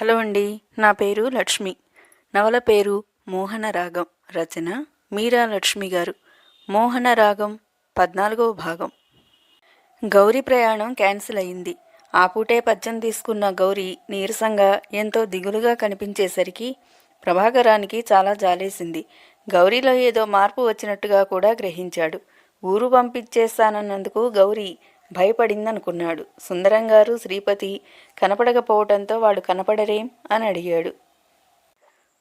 Hello అండి నా పేరు లక్ష్మి. నవల పేరు మోహన రాగం. రచన మీరా లక్ష్మి గారు. మోహన రాగం పద్నాలుగవ భాగం. గౌరీ ప్రయాణం క్యాన్సిల్ అయింది. ఆ పూటే పద్యం తీసుకున్న గౌరీ నీరసంగా ఎంతో దిగులుగా కనిపించేసరికి ప్రభాకరానికి చాలా జాలేసింది. గౌరీలో ఏదో మార్పు వచ్చినట్టుగా కూడా గ్రహించాడు. ఊరు పంపించేస్తానన్నందుకు గౌరీ భయపడిందనుకున్నాడు. సుందరంగారు శ్రీపతి కనపడకపోవటంతో వాడు కనపడరేం? అని అడిగాడు.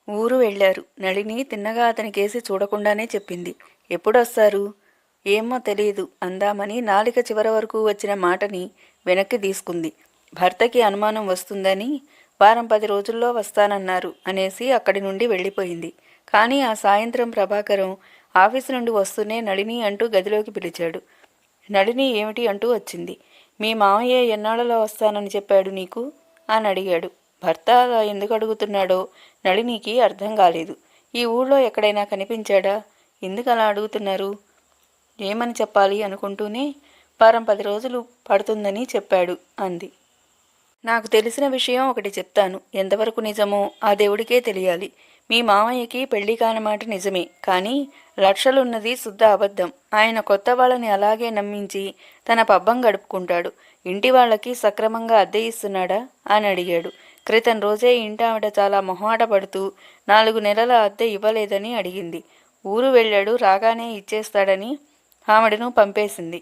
ఊరు వెళ్ళారు. నళిని తిన్నగా అతని కేసి చూడకుండానే చెప్పింది. ఎప్పుడొస్తారు? ఏమో తెలియదు అందామని నాలిక చివరి వరకు వచ్చిన మాటని వెనక్కి తీసుకుంది. భర్తకి అనుమానం వస్తుందని వారం పది రోజుల్లో వస్తానన్నారు అనేసి అక్కడి నుండి వెళ్ళిపోయింది. కానీ ఆ సాయంత్రం ప్రభాకరం ఆఫీసు నుండి వస్తూనే నళిని అంటూ గదిలోకి పిలిచాడు. నళిని ఏమిటి అంటూ వచ్చింది. మీ మామయ్య ఎన్నాళ్ళలో వస్తానని చెప్పాడు నీకు? అని అడిగాడు. భర్త అలా ఎందుకు అడుగుతున్నాడో నళినికి అర్థం కాలేదు. ఈ ఊళ్ళో ఎక్కడైనా కనిపించాడా? ఎందుకు అలా అడుగుతున్నారు? ఏమని చెప్పాలి అనుకుంటూనే వారం పది రోజులు పడుతుందని చెప్పాడు అంది. నాకు తెలిసిన విషయం ఒకటి చెప్తాను. ఎంతవరకు నిజమో ఆ దేవుడికే తెలియాలి. మీ మామయ్యకి పెళ్ళి కానమాట నిజమే కానీ లక్షలున్నది శుద్ధ అబద్ధం. ఆయన కొత్త వాళ్ళని అలాగే నమ్మించి తన పబ్బం గడుపుకుంటాడు. ఇంటి వాళ్ళకి సక్రమంగా అద్దె ఇస్తున్నాడా అని అడిగాడు. క్రితం రోజే ఇంటి చాలా మొహమాట పడుతూ నాలుగు నెలల అద్దె ఇవ్వలేదని అడిగింది. ఊరు వెళ్ళాడు రాగానే ఇచ్చేస్తాడని ఆవిడను పంపేసింది.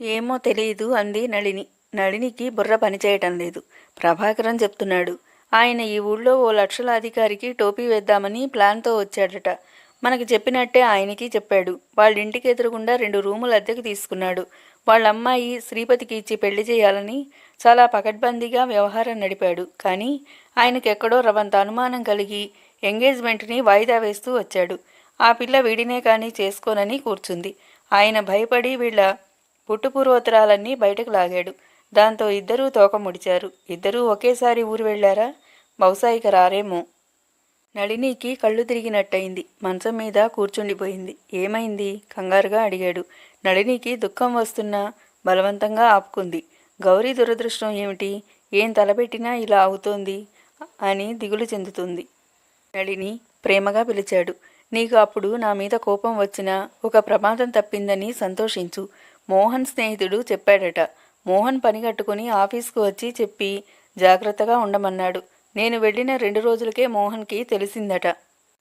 ఏమో తెలియదు అంది నళిని. నళినికి బుర్ర పనిచేయటం లేదు. ప్రభాకరం చెప్తున్నాడు. ఆయన ఈ ఊళ్ళో ఓ లక్షల అధికారికి టోపీ వేద్దామని ప్లాన్తో వచ్చాడట. మనకి చెప్పినట్టే ఆయనకి చెప్పాడు. వాళ్ళ ఇంటికి ఎదురుగుండా రెండు రూములు అద్దెకు తీసుకున్నాడు. వాళ్ళ అమ్మాయి శ్రీపతికి ఇచ్చి పెళ్ళి చేయాలని చాలా పకడ్బందీగా వ్యవహారం నడిపాడు. కానీ ఆయనకెక్కడో రవంత అనుమానం కలిగి ఎంగేజ్మెంట్ని వాయిదా వేస్తూ వచ్చాడు. ఆ పిల్ల వీడినే కానీ చేసుకోనని కూర్చుంది. ఆయన భయపడి వీళ్ళ పుట్టుపూర్వోత్తరాలన్నీ బయటకు లాగాడు. దాంతో ఇద్దరూ తోక ముడిచారు. ఇద్దరూ ఒకేసారి ఊరు వెళ్ళారా? బహుశా ఇక రారేమో. నళినికి కళ్ళు తిరిగినట్టయింది. మంచం మీద కూర్చుండిపోయింది. ఏమైంది? కంగారుగా అడిగాడు. నళినికి దుఃఖం వస్తున్నా బలవంతంగా ఆపుకుంది. గౌరీ దురదృష్టం ఏమిటి? ఏం తలపెట్టినా ఇలా అవుతోంది అని దిగులు చెందుతుంది. నళిని ప్రేమగా పిలిచాడు. నీకు అప్పుడు నా మీద కోపం వచ్చినా ఒక ప్రమాదం తప్పిందని సంతోషించు. మోహన్ స్నేహితుడు చెప్పాడట. మోహన్ పని కట్టుకుని ఆఫీస్కు వచ్చి చెప్పి జాగ్రత్తగా ఉండమన్నాడు. నేను వెళ్ళిన రెండు రోజులకే మోహన్కి తెలిసిందట.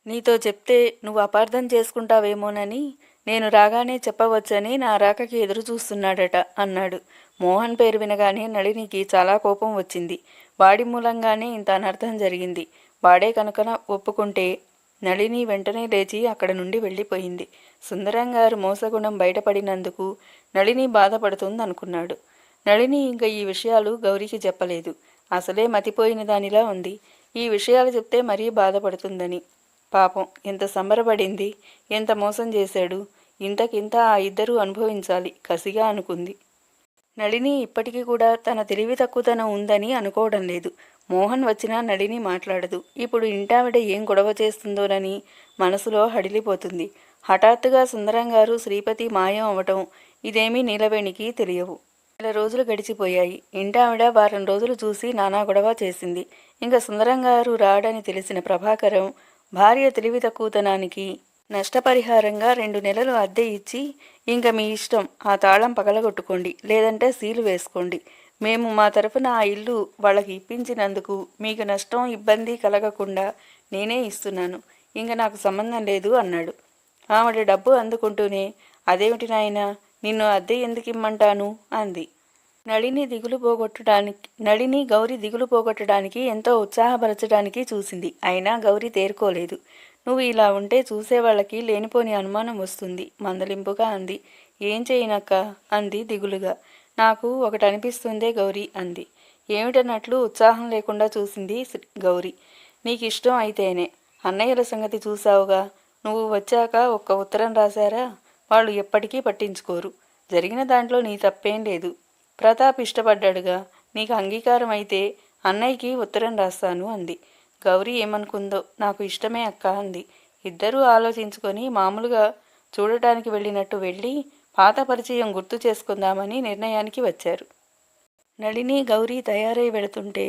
నీతో చెప్తే నువ్వు అపార్థం చేసుకుంటావేమోనని నేను రాగానే చెప్పవచ్చని నా రాకకి ఎదురు చూస్తున్నాడట అన్నాడు. మోహన్ పేరు వినగానే నళినికి చాలా కోపం వచ్చింది. వాడి మూలంగానే ఇంత అనర్థం జరిగింది. వాడే కనుక ఒప్పుకుంటే నళిని వెంటనే లేచి అక్కడ నుండి వెళ్ళిపోయింది. సుందరం గారు మోసగుణం బయటపడినందుకు నళిని బాధపడుతుందనుకున్నాడు. నళిని ఇంకా ఈ విషయాలు గౌరీకి చెప్పలేదు. అసలే మతిపోయిన దానిలా ఉంది. ఈ విషయాలు చెప్తే మరీ బాధపడుతుందని. పాపం ఎంత సంబరపడింది ఎంత మోసం చేశాడు. ఇంతకింత ఆ ఇద్దరూ అనుభవించాలి కసిగా అనుకుంది. నళిని ఇప్పటికీ కూడా తన తెలివి తక్కువతనం ఉందని అనుకోవడం లేదు. మోహన్ వచ్చినా నళిని మాట్లాడదు. ఇప్పుడు ఇంటావిడ ఏం గొడవ చేస్తుందోనని మనసులో హడిలిపోతుంది. హఠాత్తుగా సుందరం గారు శ్రీపతి మాయం అవటం ఇదేమీ నీలవేణికి తెలియవు. నెల రోజులు గడిచిపోయాయి. ఇంటావిడ వారం రోజులు చూసి నానా గొడవ చేసింది. ఇంకా సుందరం గారు రాడని తెలిసిన ప్రభాకరం భార్య తెలివి తక్కువతనానికి నష్టపరిహారంగా రెండు నెలలు అద్దె ఇచ్చి ఇంకా మీ ఇష్టం ఆ తాళం పగలగొట్టుకోండి లేదంటే సీలు వేసుకోండి. మేము మా తరఫున ఆ ఇల్లు వాళ్ళకి ఇప్పించినందుకు మీకు నష్టం ఇబ్బంది కలగకుండా నేనే ఇస్తున్నాను. ఇంకా నాకు సంబంధం లేదు అన్నాడు. ఆవిడ డబ్బు అందుకుంటూనే అదేమిటి నాయనా నిన్ను అద్దె ఎందుకు ఇమ్మంటాను? అంది. నళిని దిగులు పోగొట్టడానికి నళిని గౌరి దిగులు పోగొట్టడానికి ఎంతో ఉత్సాహపరచడానికి చూసింది. అయినా గౌరి తేరుకోలేదు. నువ్వు ఇలా ఉంటే చూసేవాళ్ళకి లేనిపోని అనుమానం వస్తుంది. మందలింపుగా అంది. ఏం చేయనక్క? అంది దిగులుగా. నాకు ఒకటి అనిపిస్తుందే గౌరీ అంది. ఏమిటన్నట్లు ఉత్సాహం లేకుండా చూసింది గౌరీ. నీకు ఇష్టం అయితేనే. అన్నయ్యల సంగతి చూసావుగా. నువ్వు వచ్చాక ఒక్క ఉత్తరం రాశారా? వాళ్ళు ఎప్పటికీ పట్టించుకోరు. జరిగిన దాంట్లో నీ తప్పేం లేదు. ప్రతాప్ ఇష్టపడ్డాడుగా. నీకు అంగీకారం అయితే అన్నయ్యకి ఉత్తరం రాస్తాను అంది. గౌరీ ఏమనుకుందో నాకు ఇష్టమే అక్క అంది. ఇద్దరూ ఆలోచించుకొని మామూలుగా చూడటానికి వెళ్ళినట్టు వెళ్ళి పాత పరిచయం గుర్తు చేసుకుందామని నిర్ణయానికి వచ్చారు. నళిని గౌరీ తయారై వెళుతుంటే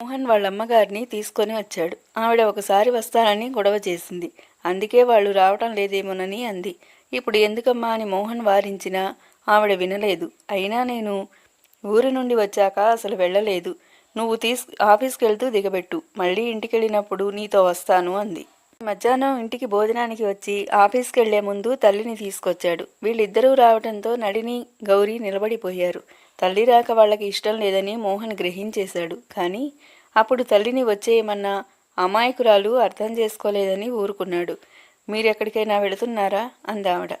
మోహన్ వాళ్ళ అమ్మగారిని తీసుకొని వచ్చాడు. ఆవిడ ఒకసారి వస్తానని గొడవ చేసింది. అందుకే వాళ్ళు రావటం లేదేమోనని అంది. ఇప్పుడు ఎందుకమ్మా అని మోహన్ వారించినా ఆవిడ వినలేదు. అయినా నేను ఊరి నుండి వచ్చాక అసలు వెళ్ళలేదు. నువ్వు తీసు ఆఫీస్కి వెళ్తూ దిగబెట్టు. మళ్ళీ ఇంటికి వెళ్ళినప్పుడు నీతో వస్తాను అంది. మధ్యాహ్నం ఇంటికి భోజనానికి వచ్చి ఆఫీస్కి వెళ్ళే ముందు తల్లిని తీసుకొచ్చాడు. వీళ్ళిద్దరూ రావడంతో నడిని గౌరీ నిలబడిపోయారు. తల్లి రాక వాళ్ళకి ఇష్టం లేదని మోహన్ గ్రహించేశాడు. కానీ అప్పుడు తల్లిని వచ్చేయమన్న అమాయకురాలు అర్థం చేసుకోలేదని ఊరుకున్నాడు. మీరెక్కడికైనా వెళుతున్నారా? అందావిడ.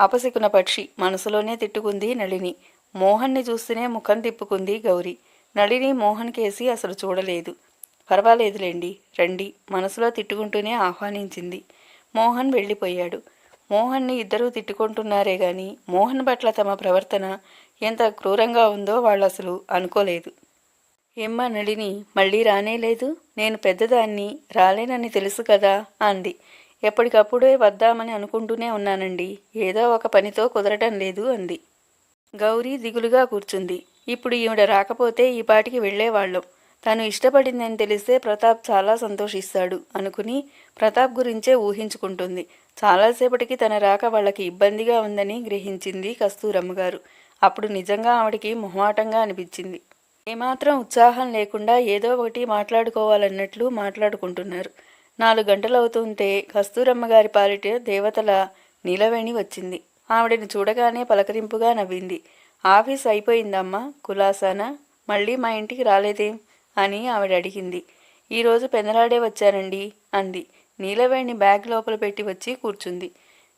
అపశకున పక్షి మనసులోనే తిట్టుకుంది నళిని. మోహన్ని చూస్తూనే ముఖం తిప్పుకుంది గౌరీ. నళిని మోహన్ కేసి అసలు చూడలేదు. పర్వాలేదులేండి రండి మనసులో తిట్టుకుంటూనే ఆహ్వానించింది. మోహన్ వెళ్ళిపోయాడు. మోహన్ని ఇద్దరూ తిట్టుకుంటున్నారే గాని మోహన్ పట్ల తమ ప్రవర్తన ఎంత క్రూరంగా ఉందో వాళ్ళు అసలు అనుకోలేదు. ఏమ్మా నళిని మళ్ళీ రానేలేదు? నేను పెద్దదాన్ని రాలేనని తెలుసు కదా అంది. ఎప్పటికప్పుడే వద్దామని అనుకుంటూనే ఉన్నానండి. ఏదో ఒక పనితో కుదరటం లేదు అంది. గౌరీ దిగులుగా కూర్చుంది. ఇప్పుడు ఈవిడ రాకపోతే ఈ పాటికి వెళ్ళేవాళ్ళం. తను ఇష్టపడిందని తెలిస్తే ప్రతాప్ చాలా సంతోషిస్తాడు అనుకుని ప్రతాప్ గురించే ఊహించుకుంటుంది. చాలాసేపటికి తన రాక వాళ్ళకి ఇబ్బందిగా ఉందని గ్రహించింది కస్తూరమ్మ గారు. అప్పుడు నిజంగా ఆవిడికి మొహమాటంగా అనిపించింది. ఏమాత్రం ఉత్సాహం లేకుండా ఏదో ఒకటి మాట్లాడుకోవాలన్నట్లు మాట్లాడుకుంటున్నారు. నాలుగు గంటలవుతుంటే కస్తూరమ్మ గారి పాలిట దేవతల నీలవేణి వచ్చింది. ఆవిడని చూడగానే పలకరింపుగా నవ్వింది. ఆఫీస్ అయిపోయిందమ్మా కులాసానా. మళ్ళీ మా ఇంటికి రాలేదేం? అని ఆవిడ అడిగింది. ఈరోజు పెందలాడే వచ్చానండి అంది. నీలవేణి బ్యాగ్ లోపల పెట్టి వచ్చి కూర్చుంది.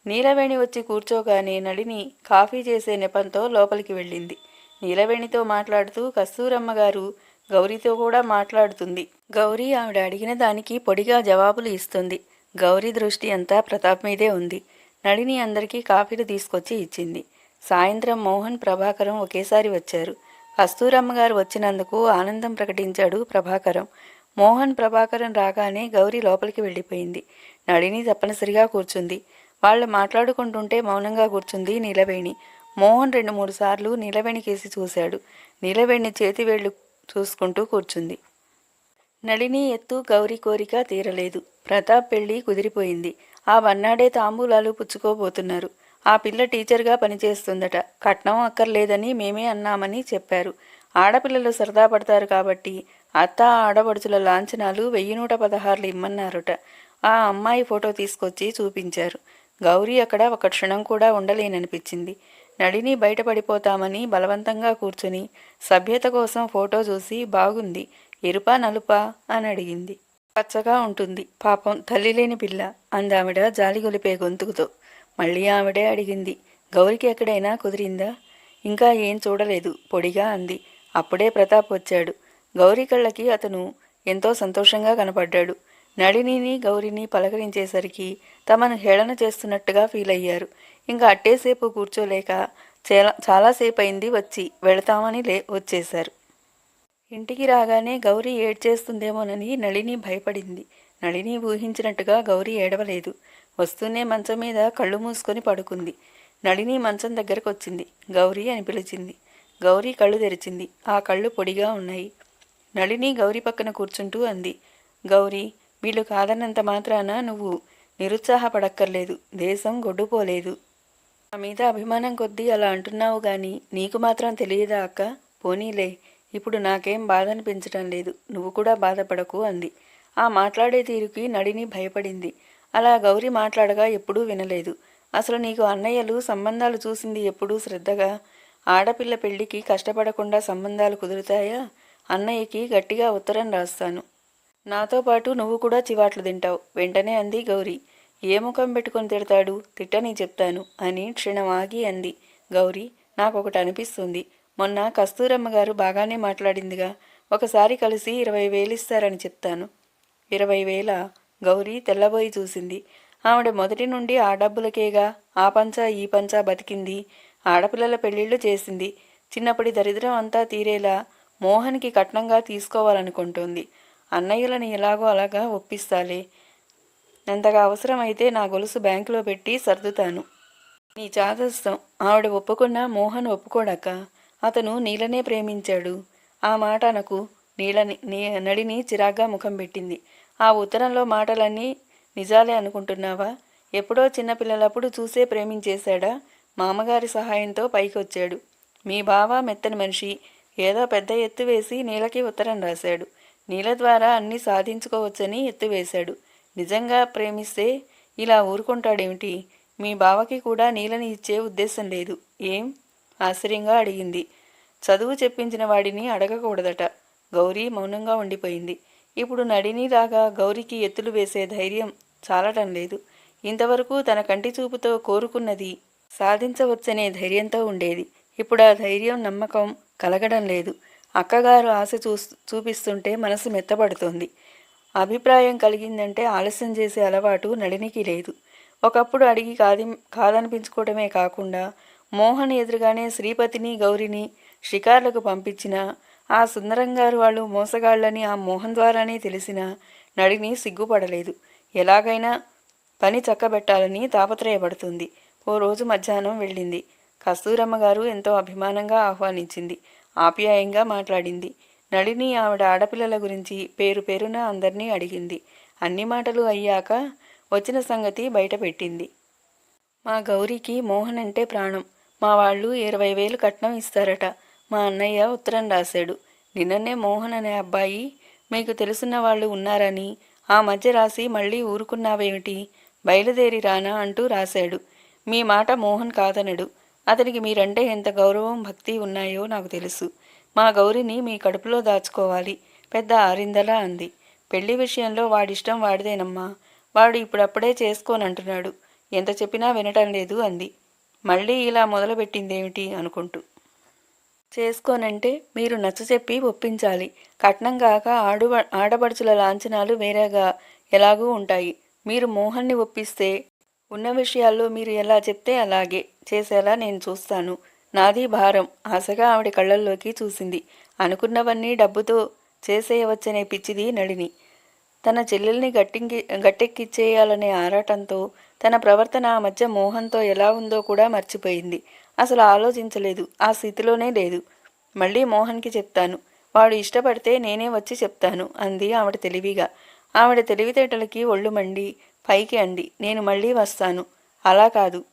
నీలవేణి వచ్చి కూర్చోగానే నడిని కాఫీ చేసే నెపంతో లోపలికి వెళ్ళింది. నీలవేణితో మాట్లాడుతూ కస్తూరమ్మ గారు గౌరీతో కూడా మాట్లాడుతుంది. గౌరీ ఆవిడ అడిగిన దానికి పొడిగా జవాబులు ఇస్తుంది. గౌరీ దృష్టి అంతా ప్రతాప్ మీదే ఉంది. నళిని అందరికీ కాఫీలు తీసుకొచ్చి ఇచ్చింది. సాయంత్రం మోహన్ ప్రభాకరం ఒకేసారి వచ్చారు. కస్తూరమ్మ గారు వచ్చినందుకు ఆనందం ప్రకటించాడు ప్రభాకరం. మోహన్ ప్రభాకరం రాగానే గౌరీ లోపలికి వెళ్ళిపోయింది. నళిని తప్పనిసరిగా కూర్చుంది. వాళ్ళు మాట్లాడుకుంటుంటే మౌనంగా కూర్చుంది నీలవేణి. మోహన్ రెండు మూడు సార్లు నీలవేణి కేసి చూశాడు. నీలవేణి చేతివేళ్ళు చూసుకుంటూ కూర్చుంది. నళిని ఎత్తు గౌరీ కోరిక తీరలేదు. ప్రతాప్ పెళ్ళి కుదిరిపోయింది. ఆ వన్నాడే తాంబూలాలు పుచ్చుకోబోతున్నారు. ఆ పిల్ల టీచర్గా పనిచేస్తుందట. కట్నం అక్కర్లేదని మేమే అన్నామని చెప్పారు. ఆడపిల్లలు సరదా పడతారు కాబట్టి అత్త ఆడపడుచుల లాంఛనాలు వెయ్యి నూట పదహారులు ఇమ్మన్నారుట. ఆ అమ్మాయి ఫోటో తీసుకొచ్చి చూపించారు. గౌరీ అక్కడ ఒక క్షణం కూడా ఉండలేననిపించింది. నడిని బయటపడిపోతామని బలవంతంగా కూర్చుని సభ్యత కోసం ఫోటో చూసి బాగుంది. ఎరుపా నలుపా అని అడిగింది. పచ్చగా ఉంటుంది. పాపం తల్లి లేని పిల్ల. అందావిడ జాలిగొలిపే గొంతుకుతో మళ్ళీ ఆవిడే అడిగింది. గౌరికి ఎక్కడైనా కుదిరిందా? ఇంకా ఏం చూడలేదు. పొడిగా అంది. అప్పుడే ప్రతాప్ వచ్చాడు. గౌరీ కళ్ళకి అతను ఎంతో సంతోషంగా కనపడ్డాడు. నళినిని గౌరిని పలకరించేసరికి తమను హేళన చేస్తున్నట్టుగా ఫీల్ అయ్యారు. ఇంకా అట్టేసేపు కూర్చోలేక చాలా చాలాసేపు అయింది వచ్చి వెళతామని లే వచ్చేశారు. ఇంటికి రాగానే గౌరీ ఏడ్చేస్తుందేమోనని నళిని భయపడింది. నళిని ఊహించినట్టుగా గౌరీ ఏడవలేదు. వస్తూనే మంచం మీద కళ్ళు మూసుకొని పడుకుంది. నళిని మంచం దగ్గరకు వచ్చింది గౌరీ అని పిలిచింది. గౌరీ కళ్ళు తెరిచింది. ఆ కళ్ళు పొడిగా ఉన్నాయి. నళిని గౌరీ పక్కన కూర్చుంటూ అంది. గౌరీ వీళ్ళు కాదన్నంత మాత్రాన నువ్వు నిరుత్సాహపడక్కర్లేదు. దేశం గొడ్డుపోలేదు. నా మీద అభిమానం కొద్దీ అలా అంటున్నావు గాని నీకు మాత్రం తెలియదా అక్క? పోనీలే ఇప్పుడు నాకేం బాధ అనిపించటం లేదు. నువ్వు కూడా బాధపడకు అంది. ఆ మాట్లాడే తీరుకి నడిని భయపడింది. అలా గౌరీ మాట్లాడగా ఎప్పుడూ వినలేదు. అసలు నీకు అన్నయ్యలు సంబంధాలు చూసింది ఎప్పుడూ శ్రద్ధగా? ఆడపిల్ల పెళ్ళికి కష్టపడకుండా సంబంధాలు కుదురుతాయా? అన్నయ్యకి గట్టిగా ఉత్తరం రాస్తాను. నాతో పాటు నువ్వు కూడా చివాట్లు తింటావు. వెంటనే అంది గౌరీ. ఏ ముఖం పెట్టుకొని తిడతాడు? తిట్టని చెప్తాను అని క్షణం ఆగి అంది. గౌరీ నాకొకటి అనిపిస్తుంది. మొన్న కస్తూరమ్మ గారు బాగానే మాట్లాడిందిగా. ఒకసారి కలిసి ఇరవై వేలు ఇస్తారని చెప్తాను. ఇరవై వేల? గౌరీ తెల్లబోయి చూసింది. ఆవిడ మొదటి నుండి ఆ డబ్బులకేగా? ఆ పంచా ఈ పంచా బతికింది. ఆడపిల్లల పెళ్ళిళ్ళు చేసింది. చిన్నప్పటి దరిద్రం అంతా తీరేలా మోహన్కి కట్నంగా తీసుకోవాలనుకుంటోంది. అన్నయ్యలని ఎలాగో అలాగా ఒప్పిస్తాలే. అంతగా అవసరమైతే నా గొలుసు బ్యాంకులో పెట్టి సర్దుతాను. నీ చాదస్తం ఆవిడ ఒప్పుకున్నా మోహన్ ఒప్పుకోడక అతను నీలనే ప్రేమించాడు. ఆ మాట నాకు నీళ్ళని నీ నడిని చిరాగ్గా ముఖం పెట్టింది. ఆ ఉత్తరంలో మాటలన్నీ నిజాలే అనుకుంటున్నావా? ఎప్పుడో చిన్నపిల్లలప్పుడు చూసే ప్రేమించేశాడా? మామగారి సహాయంతో పైకొచ్చాడు. మీ బావ మెత్తని మనిషి. ఏదో పెద్ద ఎత్తు వేసి నీలకి ఉత్తరం రాశాడు. నీల ద్వారా అన్నీ సాధించుకోవచ్చని ఎత్తు వేశాడు నిజంగా ప్రేమిస్తే ఇలా ఊరుకుంటాడేమిటి? మీ బావకి కూడా నీలని ఇచ్చే ఉద్దేశం లేదు. ఏం? ఆశ్చర్యంగా అడిగింది. చదువు చెప్పించిన వాడిని అడగకూడదట. గౌరీ మౌనంగా ఉండిపోయింది. ఇప్పుడు నడినిలాగా గౌరికి ఎత్తులు వేసే ధైర్యం చాలటం లేదు. ఇంతవరకు తన కంటి చూపుతో కోరుకున్నది సాధించవచ్చనే ధైర్యంతో ఉండేది. ఇప్పుడు ఆ ధైర్యం నమ్మకం కలగడం లేదు. అక్కగారు ఆశ చూ చూపిస్తుంటే మనసు మెత్తబడుతుంది అభిప్రాయం కలిగిందంటే ఆలస్యం చేసే అలవాటు నడినికి లేదు. ఒకప్పుడు అడిగి కాది కాదనిపించుకోవడమే కాకుండా మోహన్ ఎదురుగానే శ్రీపతిని గౌరిని షికార్లకు పంపించిన ఆ సుందరంగారు వాళ్ళు మోసగాళ్ళని ఆ మోహన్ ద్వారానే తెలిసిన నడిని సిగ్గుపడలేదు. ఎలాగైనా పని చక్కబెట్టాలని తాపత్రయపడుతుంది. ఓ రోజు మధ్యాహ్నం వెళ్ళింది. కస్తూరమ్మ గారు ఎంతో అభిమానంగా ఆహ్వానించింది. ఆప్యాయంగా మాట్లాడింది. నళిని ఆవిడ ఆడపిల్లల గురించి పేరు పేరున అందరినీ అడిగింది. అన్ని మాటలు అయ్యాక వచ్చిన సంగతి బయటపెట్టింది. మా గౌరికి మోహన్ అంటే ప్రాణం. మా వాళ్ళు ఇరవై వేలు కట్నం ఇస్తారట. మా అన్నయ్య ఉత్తరం రాశాడు. నిన్ననే మోహన్ అనే అబ్బాయి మీకు తెలుసున్న వాళ్ళు ఉన్నారని ఆ మధ్య రాసి మళ్ళీ ఊరుకున్నావేమిటి? బయలుదేరి రానా అంటూ రాశాడు. మీ మాట మోహన్ కాదనడు. అతనికి మీరంటే ఎంత గౌరవం భక్తి ఉన్నాయో నాకు తెలుసు. మా గౌరిని మీ కడుపులో దాచుకోవాలి పెద్ద ఆరిందలా అంది. పెళ్ళి విషయంలో వాడిష్టం వాడిదేనమ్మా. వాడు ఇప్పుడప్పుడే చేసుకోనంటున్నాడు. ఎంత చెప్పినా వినటం లేదు అంది. మళ్ళీ ఇలా మొదలుపెట్టిందేమిటి అనుకుంటూ. చేసుకోనంటే మీరు నచ్చచెప్పి ఒప్పించాలి. కట్నం కాక ఆడు ఆడబడుచుల లాంఛనాలు వేరేగా ఎలాగూ ఉంటాయి. మీరు మోహన్ని ఒప్పిస్తే ఉన్న విషయాల్లో మీరు ఎలా చెప్తే అలాగే చేసేలా నేను చూస్తాను. నాది భారం. ఆశగా ఆవిడ కళ్ళల్లోకి చూసింది. అనుకున్నవన్నీ డబ్బుతో చేసేయవచ్చనే పిచ్చిది నడిని తన చెల్లెల్ని గట్టింకి గట్టెక్కిచ్చేయాలనే ఆరాటంతో తన ప్రవర్తన ఆ మధ్య మోహన్తో ఎలా ఉందో కూడా మర్చిపోయింది. అసలు ఆలోచించలేదు. ఆ స్థితిలోనే లేదు. మళ్ళీ మోహన్కి చెప్తాను. వాడు ఇష్టపడితే నేనే వచ్చి చెప్తాను అంది ఆవిడ తెలివిగా. ఆవిడ తెలివితేటలకి ఒళ్ళు మండి పైకి అంది. నేను మళ్ళీ వస్తాను. అలా కాదు.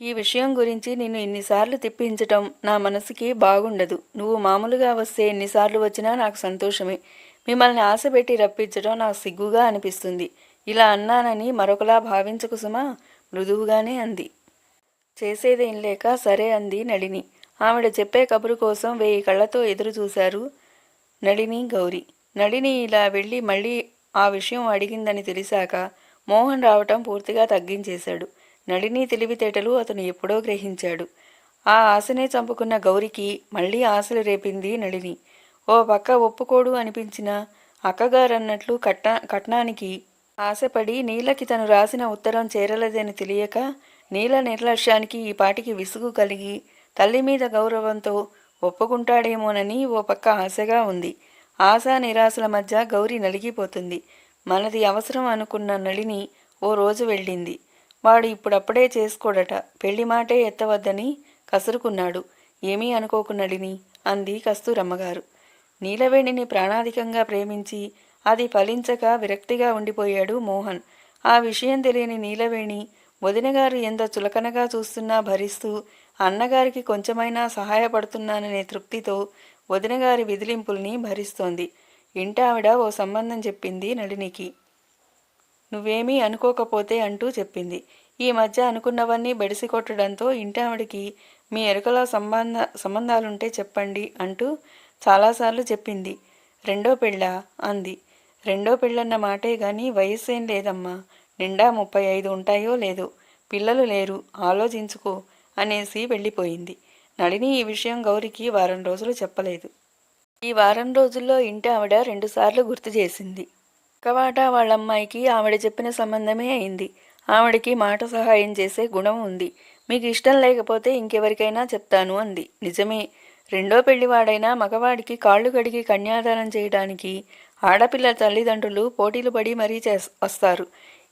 ఈ విషయం గురించి నిన్ను ఇన్నిసార్లు తిప్పించటం నా మనసుకి బాగుండదు. నువ్వు మామూలుగా వస్తే ఎన్నిసార్లు వచ్చినా నాకు సంతోషమే. మిమ్మల్ని ఆశపెట్టి రప్పించడం నాకు సిగ్గుగా అనిపిస్తుంది. ఇలా అన్నానని మరొకలా భావించకు సుమా మృదువుగానే అంది. చేసేదేం లేక సరే అంది నళిని. ఆవిడ చెప్పే కబురు కోసం వెయ్యి కళ్ళతో ఎదురు చూశారు నళిని గౌరీ. నళిని ఇలా వెళ్ళి మళ్ళీ ఆ విషయం అడిగిందని తెలిసాక మోహన్ రావటం పూర్తిగా తగ్గించేశాడు. నళిని తెలివితేటలు అతను ఎప్పుడో గ్రహించాడు. ఆ ఆశనే చంపుకున్న గౌరికి మళ్ళీ ఆశలు రేపింది నళిని. ఓ పక్క ఒప్పుకోడు అనిపించిన అక్కగారన్నట్లు కట్న కట్నానికి ఆశపడి నీలకి తను రాసిన ఉత్తరం చేరలేదని తెలియక నీల నిర్లక్ష్యానికి ఈ పాటికి విసుగు కలిగి తల్లి మీద గౌరవంతో ఒప్పుకుంటాడేమోనని ఓ పక్క ఆశగా ఉంది. ఆశా నిరాశల మధ్య గౌరి నలిగిపోతుంది. మనది అవసరం అనుకున్న నళిని ఓ రోజు వెళ్ళింది. వాడు ఇప్పుడప్పుడే చేసుకోడట. పెళ్ళి మాటే ఎత్తవద్దని కసురుకున్నాడు. ఏమీ అనుకోకు నళిని అంది కస్తూరమ్మగారు. నీలవేణిని ప్రాణాధికంగా ప్రేమించి అది ఫలించక విరక్తిగా ఉండిపోయాడు మోహన్. ఆ విషయం తెలియని నీలవేణి వదినగారు ఎంత చులకనగా చూస్తున్నా భరిస్తూ అన్నగారికి కొంచెమైనా సహాయపడుతున్నాననే తృప్తితో వదినగారి విదిలింపుల్ని భరిస్తోంది. ఇంటావిడ ఓ సంబంధం చెప్పింది నళినికి. నువ్వేమీ అనుకోకపోతే అంటూ చెప్పింది. ఈ మధ్య అనుకున్నవన్నీ బెడిసి కొట్టడంతో ఇంటావిడికి మీ ఎరుకలో సంబంధ సంబంధాలుంటే చెప్పండి అంటూ చాలాసార్లు చెప్పింది. రెండో పెళ్ళ? అంది. రెండో పెళ్ళన్న మాటే గాని వయస్సేం లేదమ్మా. నిండా ముప్పై ఐదు ఉంటాయో లేదో. పిల్లలు లేరు. ఆలోచించుకో అనేసి వెళ్ళిపోయింది. నడిని ఈ విషయం గౌరికి వారం రోజులు చెప్పలేదు. ఈ వారం రోజుల్లో ఇంటి ఆవిడ రెండుసార్లు గుర్తు చేసింది. కవాట వాళ్ళమ్మాయికి ఆవిడ చెప్పిన సంబంధమే అయింది. ఆవిడకి మాట సహాయం చేసే గుణం ఉంది. మీకు ఇష్టం లేకపోతే ఇంకెవరికైనా చెప్తాను అంది. నిజమే. రెండో పెళ్ళివాడైనా మగవాడికి కాళ్ళు కడిగి కన్యాదానం చేయడానికి ఆడపిల్ల తల్లిదండ్రులు పోటీలు పడి మరీ చే వస్తారు.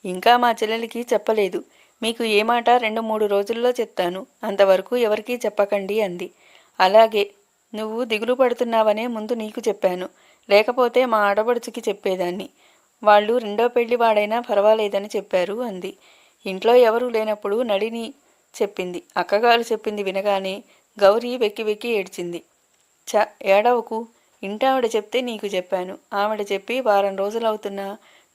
ఇంకా మా చెల్లెలికి చెప్పలేదు. మీకు ఏ మాట రెండు మూడు రోజుల్లో చెప్తాను. అంతవరకు ఎవరికీ చెప్పకండి అంది. అలాగే నువ్వు దిగులు పడుతున్నావనే ముందు నీకు చెప్పాను. లేకపోతే మా ఆడబడుచుకి చెప్పేదాన్ని. వాళ్ళు రెండో పెళ్ళి వాడైనా పర్వాలేదని చెప్పారు అంది. ఇంట్లో ఎవరూ లేనప్పుడు నడిని చెప్పింది. అక్కగారు చెప్పింది వినగానే గౌరీ వెక్కి వెక్కి ఏడ్చింది. చ ఏడవకు. ఇంటావిడ చెప్తే నీకు చెప్పాను. ఆవిడ చెప్పి వారం రోజులవుతున్నా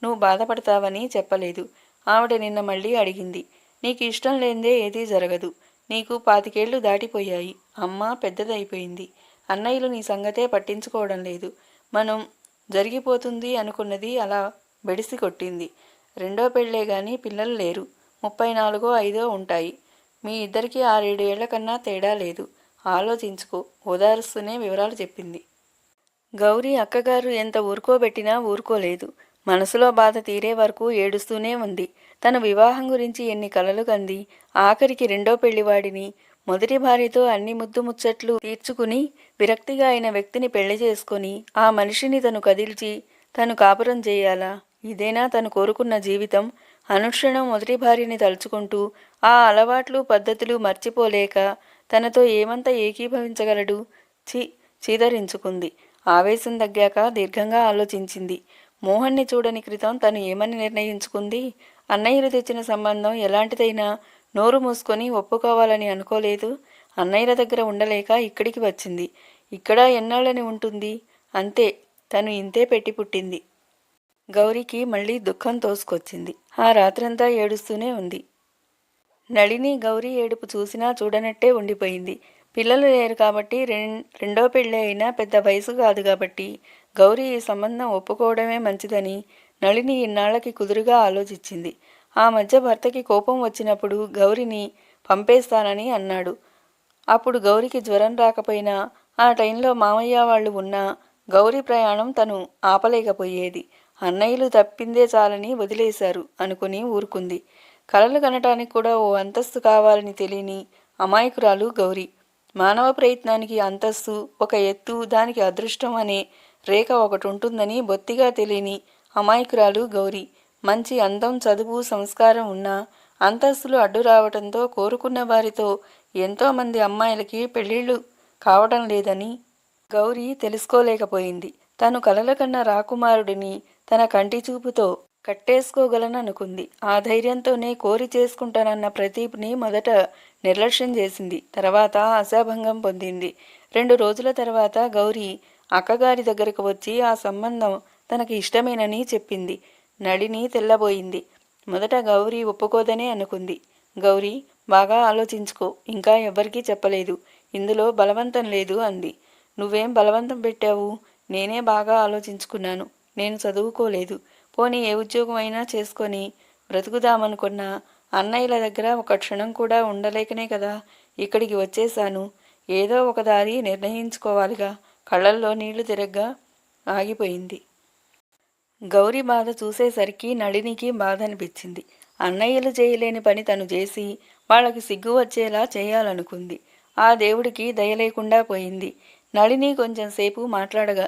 నువ్వు బాధపడతావని చెప్పలేదు. ఆవిడ నిన్న మళ్ళీ అడిగింది. నీకు ఇష్టం లేనిదే ఏదీ జరగదు. నీకు పాతికేళ్ళు దాటిపోయాయి. అమ్మ పెద్దదైపోయింది. అన్నయ్యలు నీ సంగతే పట్టించుకోవడం లేదు. మనం జరిగిపోతుంది అనుకున్నది అలా బెడిసి కొట్టింది. రెండో పెళ్ళే గాని పిల్లలు లేరు. ముప్పై నాలుగో ఐదో ఉంటాయి. మీ ఇద్దరికీ ఆరేడు ఏళ్ళ కన్నా తేడా లేదు. ఆలోచించుకో ఓదారుస్తూనే వివరాలు చెప్పింది. గౌరీ అక్కగారు ఎంత ఊరుకోబెట్టినా ఊరుకోలేదు. మనసులో బాధ తీరే వరకు ఏడుస్తూనే ఉంది. తన వివాహం గురించి ఎన్ని కలలు కంది. ఆఖరికి రెండో పెళ్ళివాడిని మొదటి భార్యతో అన్ని ముద్దు ముచ్చట్లు తీర్చుకుని విరక్తిగా అయిన వ్యక్తిని పెళ్ళి చేసుకొని ఆ మనిషిని తను కదిల్చి తను కాపురం చేయాలా? ఇదేనా తను కోరుకున్న జీవితం? అనుక్షణం మొదటి భార్యని తలుచుకుంటూ ఆ అలవాట్లు పద్ధతులు మర్చిపోలేక తనతో ఏమంత ఏకీభవించగలడు? చి చీదరించుకుంది. ఆవేశం తగ్గాక దీర్ఘంగా ఆలోచించింది. మోహన్ని చూడని క్రితం తను ఏమని నిర్ణయించుకుంది? అన్నయ్యలు తెచ్చిన సంబంధం ఎలాంటిదైనా నోరు మూసుకొని ఒప్పుకోవాలని అనుకోలేదు. అన్నయ్యల దగ్గర ఉండలేక ఇక్కడికి వచ్చింది. ఇక్కడ ఎన్నాళ్ళని ఉంటుంది? అంతే తను ఇంతే పెట్టి పుట్టింది. గౌరికి మళ్ళీ దుఃఖం తోసుకొచ్చింది. ఆ రాత్రంతా ఏడుస్తూనే ఉంది. నళిని గౌరీ ఏడుపు చూసినా చూడనట్టే ఉండిపోయింది. పిల్లలు లేరు కాబట్టి రెండో పెళ్ళి అయినా పెద్ద వయసు కాదు కాబట్టి గౌరీ ఈ సంబంధం ఒప్పుకోవడమే మంచిదని నళిని ఇన్నాళ్ళకి కుదురుగా ఆలోచించింది. ఆ మధ్య భర్తకి కోపం వచ్చినప్పుడు గౌరిని పంపేస్తానని అన్నాడు. అప్పుడు గౌరికి జ్వరం రాకపోయినా ఆ టైంలో మామయ్య వాళ్ళు ఉన్నా గౌరీ ప్రయాణం తను ఆపలేకపోయేది. అన్నయ్యలు తప్పిందే చాలని వదిలేశారు అనుకుని ఊరుకుంది. కలలు కనటానికి కూడా ఓ అంతస్తు కావాలని తెలియని అమాయకురాలు గౌరీ. మానవ ప్రయత్నానికి అంతస్తు ఒక ఎత్తు దానికి అదృష్టం అనే రేఖ ఒకటి ఉంటుందని బొత్తిగా తెలియని అమాయకురాలు గౌరీ. మంచి అందం చదువు సంస్కారం ఉన్నా అంతస్తులు అడ్డు రావడంతో కోరుకున్న వారితో ఎంతోమంది అమ్మాయిలకి పెళ్ళిళ్ళు కావడం లేదని గౌరీ తెలుసుకోలేకపోయింది. తను కలల కన్న రాకుమారుడిని తన కంటి చూపుతో కట్టేసుకోగలననుకుంది. ఆ ధైర్యంతోనే కోరి చేసుకుంటానన్న ప్రదీప్ని మొదట నిర్లక్ష్యం చేసింది. తర్వాత ఆశాభంగం పొందింది. రెండు రోజుల తర్వాత గౌరీ అక్కగారి దగ్గరకు వచ్చి ఆ సంబంధం తనకి ఇష్టమేనని చెప్పింది. నడిని తెల్లబోయింది. మొదట గౌరీ ఒప్పుకోదనే అనుకుంది. గౌరీ బాగా ఆలోచించుకో. ఇంకా ఎవ్వరికీ చెప్పలేదు. ఇందులో బలవంతం లేదు అంది. నువ్వేం బలవంతం పెట్టావు? నేనే బాగా ఆలోచించుకున్నాను. నేను చదువుకోలేదు. పోనీ ఏ ఉద్యోగం అయినా చేసుకొని బ్రతుకుదామనుకున్నా అన్నయ్యల దగ్గర ఒక క్షణం కూడా ఉండలేకనే కదా. ఇక్కడికి వచ్చేశాను. ఏదో ఒక దారి నిర్ణయించుకోవాలిగా. కళ్ళల్లో నీళ్ళు తిరగ్గా ఆగిపోయింది. గౌరీ బాధ చూసేసరికి నళినికి బాధ అనిపించింది అన్నయ్యలు చేయలేని పని తను చేసి వాళ్ళకి సిగ్గు వచ్చేలా చేయాలనుకుంది. ఆ దేవుడికి దయలేకుండా పోయింది. నళిని కొంచెం సేపు మాట్లాడగా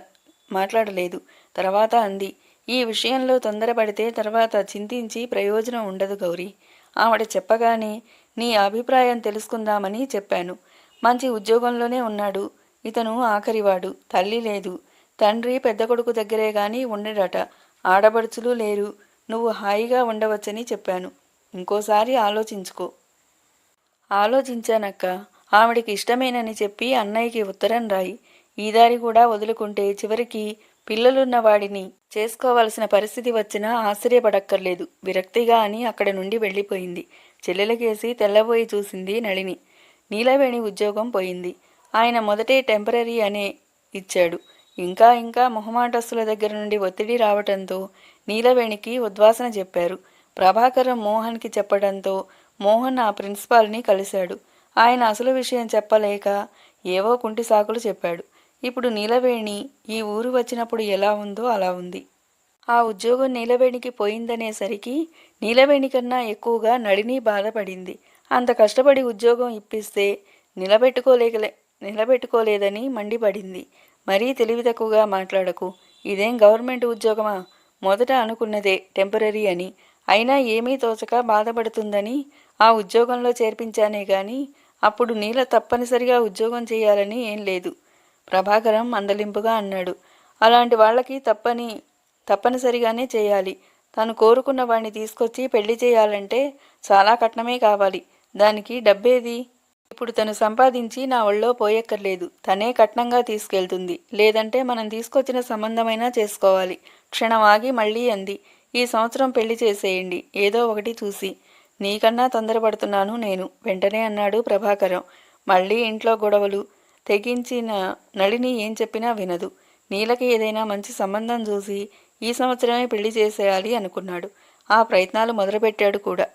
మాట్లాడలేదు. తర్వాత అంది ఈ విషయంలో తొందరపడితే తర్వాత చింతించి ప్రయోజనం ఉండదు గౌరీ. ఆవిడ చెప్పగానే నీ అభిప్రాయం తెలుసుకుందామని చెప్పాను. మంచి ఉద్యోగంలోనే ఉన్నాడు. ఇతను ఆఖరివాడు. తల్లి లేదు. తండ్రి పెద్ద కొడుకు దగ్గరే గాని ఉండడట. ఆడబడుచులు లేరు. నువ్వు హాయిగా ఉండవచ్చని చెప్పాను. ఇంకోసారి ఆలోచించుకో. ఆలోచించానక్క. ఆవిడికి ఇష్టమేనని చెప్పి అన్నయ్యకి ఉత్తరం రాయి. ఈ దారి కూడా వదులుకుంటే చివరికి పిల్లలున్న వాడిని చేసుకోవలసిన పరిస్థితి వచ్చినా ఆశ్చర్యపడక్కర్లేదు. విరక్తిగా అని అక్కడ నుండి వెళ్ళిపోయింది. చెల్లెలకేసి తెల్లబోయి చూసింది నళిని. నీలవేణి ఉద్యోగం పోయింది. ఆయన మొదటే టెంపరీ అనే ఇచ్చాడు. ఇంకా ఇంకా మొహమాటస్తుల దగ్గర నుండి ఒత్తిడి రావటంతో నీలవేణికి ఉద్వాసన చెప్పారు. ప్రభాకరం మోహన్కి చెప్పడంతో మోహన్ ఆ ప్రిన్సిపాల్ని కలిశాడు. ఆయన అసలు విషయం చెప్పలేక ఏవో కుంటి సాకులు చెప్పాడు. ఇప్పుడు నీలవేణి ఈ ఊరు వచ్చినప్పుడు ఎలా ఉందో అలా ఉంది. ఆ ఉద్యోగం నీలవేణికి పోయిందనేసరికి నీలవేణి కన్నా ఎక్కువగా నడిని బాధపడింది. అంత కష్టపడి ఉద్యోగం ఇప్పిస్తే నిలబెట్టుకోలేకలే నిలబెట్టుకోలేదని మండిపడింది. మరీ తెలివి తక్కువగా మాట్లాడకు. ఇదేం గవర్నమెంట్ ఉద్యోగమా? మొదట అనుకున్నదే టెంపరీ అని. అయినా ఏమీ తోచక బాధపడుతుందని ఆ ఉద్యోగంలో చేర్పించానే గాని అప్పుడు నీల తప్పనిసరిగా ఉద్యోగం చేయాలని ఏం లేదు. ప్రభాకరం మందలింపుగా అన్నాడు. అలాంటి వాళ్ళకి తప్పని తప్పనిసరిగానే చేయాలి. తను కోరుకున్న వాడిని తీసుకొచ్చి పెళ్ళి చేయాలంటే చాలా కట్నమే కావాలి. దానికి డబ్బేది? ఇప్పుడు తను సంపాదించి నా ఒళ్ళో పోయక్కర్లేదు. తనే కట్నంగా తీసుకెళ్తుంది. లేదంటే మనం తీసుకొచ్చిన సంబంధమైనా చేసుకోవాలి. క్షణం ఆగి మళ్ళీ అంది. ఈ సంవత్సరం పెళ్ళి చేసేయండి. ఏదో ఒకటి చూసి. నీకన్నా తొందరపడుతున్నాను నేను. వెంటనే అన్నాడు ప్రభాకరం. మళ్ళీ ఇంట్లో గొడవలు. తెగించిన నళిని ఏం చెప్పినా వినదు. నీలకి ఏదైనా మంచి సంబంధం చూసి ఈ సంవత్సరమే పెళ్ళి చేసేయాలి అనుకున్నాడు. ఆ ప్రయత్నాలు మొదలుపెట్టాడు కూడా.